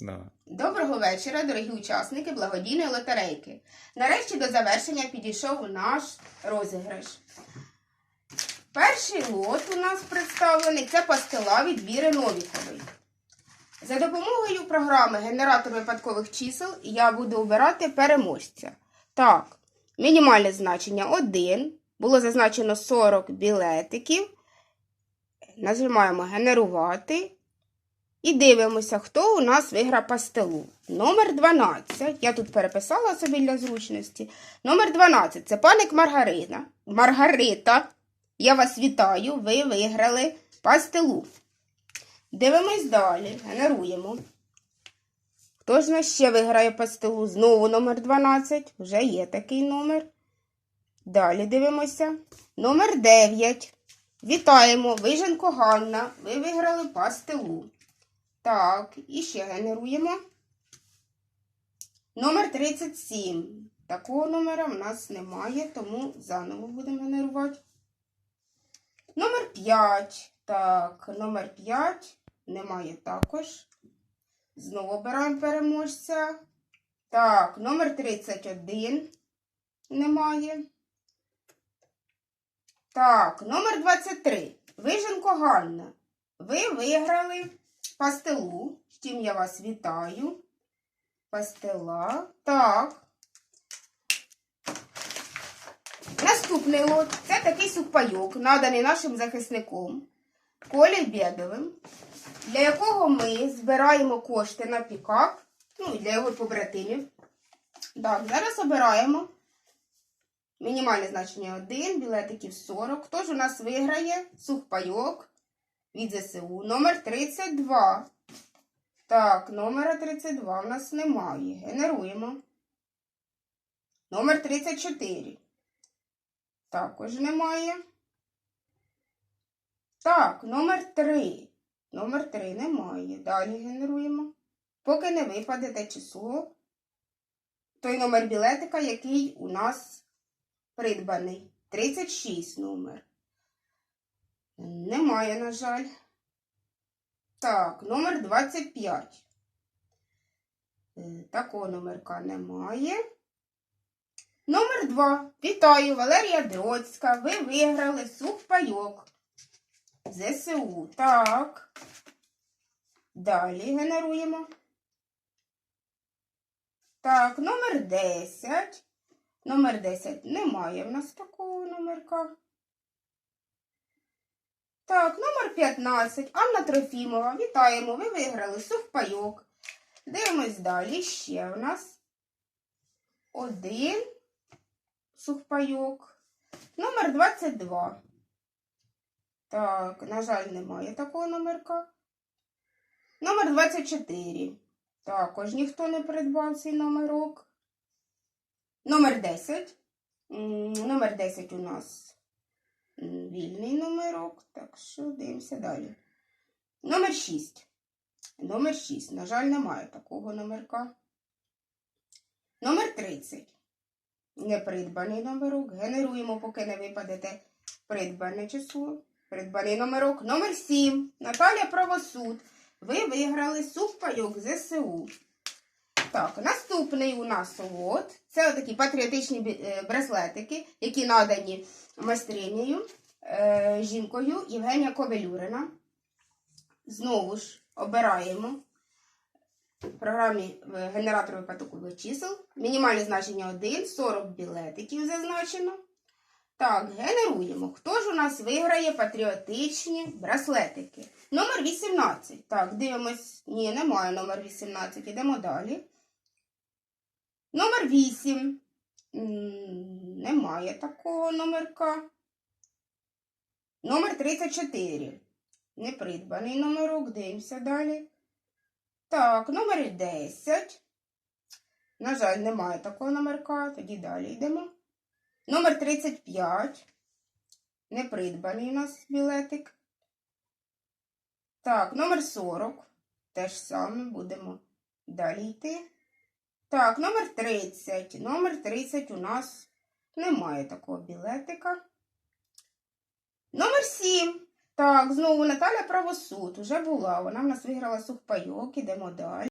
Да. Доброго вечора, дорогі учасники благодійної лотерейки. Нарешті до завершення підійшов наш розіграш. Перший лот у нас представлений це пастила від Віри Новікової. За допомогою програми Генератор випадкових чисел я буду обирати переможця. Так, мінімальне значення 1. Було зазначено 40 білетиків. Нажимаємо генерувати. І дивимося, хто у нас виграв пастилу. Номер 12. Я тут переписала собі для зручності. Номер 12 це паник Маргарина. Маргарита. Я вас вітаю. Ви виграли пастилу. Дивимось далі. Генеруємо. Хто ж нас ще виграє пастилу? Знову номер 12. Вже є такий номер. Далі дивимося. Номер 9. Вітаємо. Виженко Ганна. Ви виграли пастилу. Так, і ще генеруємо. Номер 37. Такого номера в нас немає, тому заново будемо генерувати. Номер 5. Так, номер 5 немає також. Знову обираємо переможця. Так, номер 31 немає. Так, номер 23. Виженко Ганна. Ви виграли пастилу. З чим я вас вітаю. Пастила. Так. Наступний лот це такий сухпайок, наданий нашим захисником Колі Бєдовим, для якого ми збираємо кошти на пікап, ну і для його побратимів. Так, зараз обираємо. Мінімальне значення 1, білетиків 40. Хто ж у нас виграє? Сухпайок від ЗСУ. Номер 32. Так, номера 32 у нас немає. Генеруємо. Номер 34. Також немає. Так, номер 3. Номер 3 немає. Далі генеруємо. Поки не випаде те число. Той номер білетика, який у нас придбаний. 36 номер. Немає, на жаль. Так, номер 25. Е, Такого номерка немає. Номер 2. Вітаю, Валерія Дроцька. Ви виграли сухпайок. ЗСУ. Так. Далі генеруємо. Так, номер 10. Номер 10 немає в нас такого номерка. Так, номер 15. Анна Трофімова. Вітаємо. Ви виграли сухпайок. Дивимось далі. Ще в нас один сухпайок. Номер 22. Так, на жаль, немає такого номерка. Номер 24. Також ніхто не придбав цей номерок. Номер 10. Номер 10 у нас вільний номерок. Так що дивимося далі. Номер 6. Номер 6. На жаль, немає такого номерка. Номер 30. Непридбаний номерок. Генеруємо, поки не випаде те придбане число. Придбаний номерок. Номер 7. Наталя Правосуд. Ви виграли сухпайок ЗСУ. Так, наступний у нас лот. Це такі патріотичні е, браслетики, які надані майстринею, е, жінкою Євгенія Ковелюрина. Знову ж обираємо в програмі е, генератор випадкових чисел. Мінімальне значення 1, 40 білетиків зазначено. Так, генеруємо. Хто ж у нас виграє патріотичні браслетики? Номер 18. Так, дивимось. Ні, немає номер 18. Ідемо далі. Номер 8. Немає такого номерка. Номер 34. Непридбаний номерок. Дивимося далі. Так, номер 10. На жаль, немає такого номерка. Тоді далі йдемо. Номер 35. Непридбаний у нас білетик. Так, номер 40. Те ж саме будемо далі йти. Так, номер 30. Номер 30 у нас немає такого білетика. Номер 7. Так, знову Наталя Правосуд. Уже була. Вона в нас виграла сухпайок. Ідемо далі.